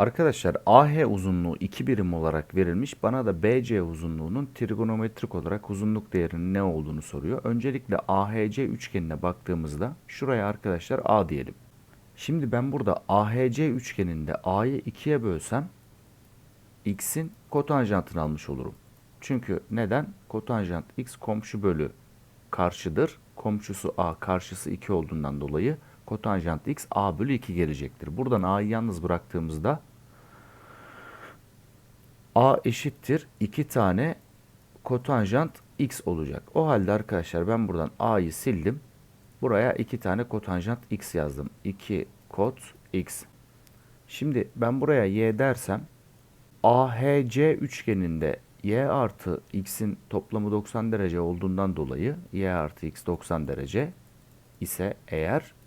Arkadaşlar AH uzunluğu 2 birim olarak verilmiş. Bana da BC uzunluğunun trigonometrik olarak uzunluk değerinin ne olduğunu soruyor. Öncelikle AHC üçgenine baktığımızda şuraya arkadaşlar A diyelim. Şimdi ben burada AHC üçgeninde A'yı 2'ye bölsem x'in kotanjantını almış olurum. Çünkü neden? Kotanjant x komşu bölü karşıdır. Komşusu a, karşısı 2 olduğundan dolayı kotanjant x a bölü 2 gelecektir. Buradan a'yı yalnız bıraktığımızda a eşittir 2 tane kotanjant x olacak. O halde arkadaşlar ben buradan a'yı sildim. Buraya 2 tane kotanjant x yazdım. 2 kot x. Şimdi ben buraya y dersem AHC üçgeninde y artı x'in toplamı 90 derece olduğundan dolayı y artı x 90 derece ise eğer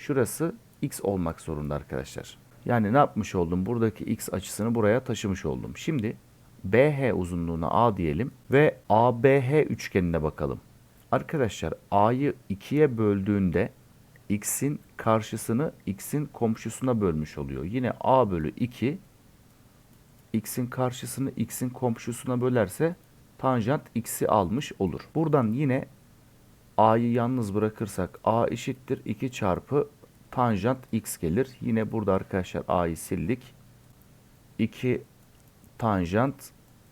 şurası x olmak zorunda arkadaşlar. Yani ne yapmış oldum? Buradaki x açısını buraya taşımış oldum. Şimdi BH uzunluğuna A diyelim ve ABH üçgenine bakalım. Arkadaşlar A'yı 2'ye böldüğünde x'in karşısını x'in komşusuna bölmüş oluyor. Yine A bölü 2 x'in karşısını x'in komşusuna bölerse tanjant x'i almış olur. Buradan yine a'yı yalnız bırakırsak a eşittir 2 çarpı tanjant x gelir. Yine burada arkadaşlar a'yı sildik. 2 tanjant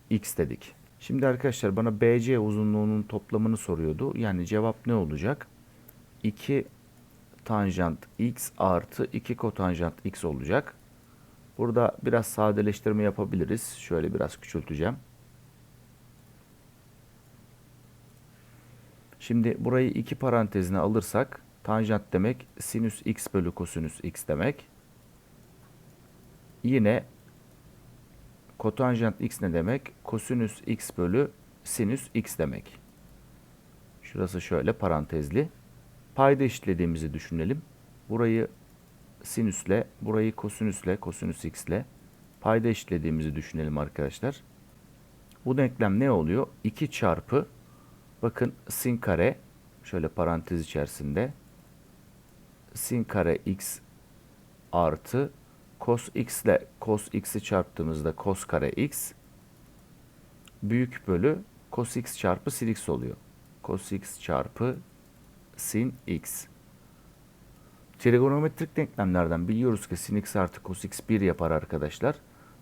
x dedik. Şimdi arkadaşlar bana BC uzunluğunun toplamını soruyordu. Yani cevap ne olacak? 2 tanjant x artı 2 kotanjant x olacak. Burada biraz sadeleştirme yapabiliriz. Şöyle biraz küçülteceğim. Şimdi burayı iki parantezine alırsak tanjant demek sinüs x bölü kosinüs x demek. Yine kotanjant x ne demek? Kosinüs x bölü sinüs x demek. Şurası şöyle parantezli. Payda eşitlediğimizi düşünelim. Burayı sinüsle, burayı kosinüsle, kosinüs x'le payda eşitlediğimizi düşünelim arkadaşlar. Bu denklem ne oluyor? 2 çarpı bakın sin kare şöyle parantez içerisinde sin kare x artı cos x ile cos x'i çarptığımızda cos kare x büyük bölü cos x çarpı sin x oluyor. Cos x çarpı sin x. Trigonometrik denklemlerden biliyoruz ki sin x artı cos x 1 yapar arkadaşlar.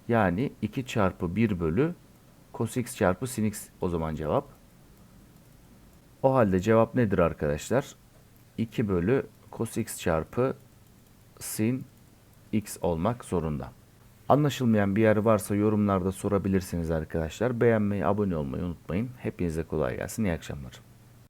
Yani 2 çarpı 1 bölü cos x çarpı sin x o zaman cevap. O halde cevap nedir arkadaşlar? 2 bölü cos x çarpı sin x olmak zorunda. Anlaşılmayan bir yer varsa yorumlarda sorabilirsiniz arkadaşlar. Beğenmeyi, abone olmayı unutmayın. Hepinize kolay gelsin. İyi akşamlar.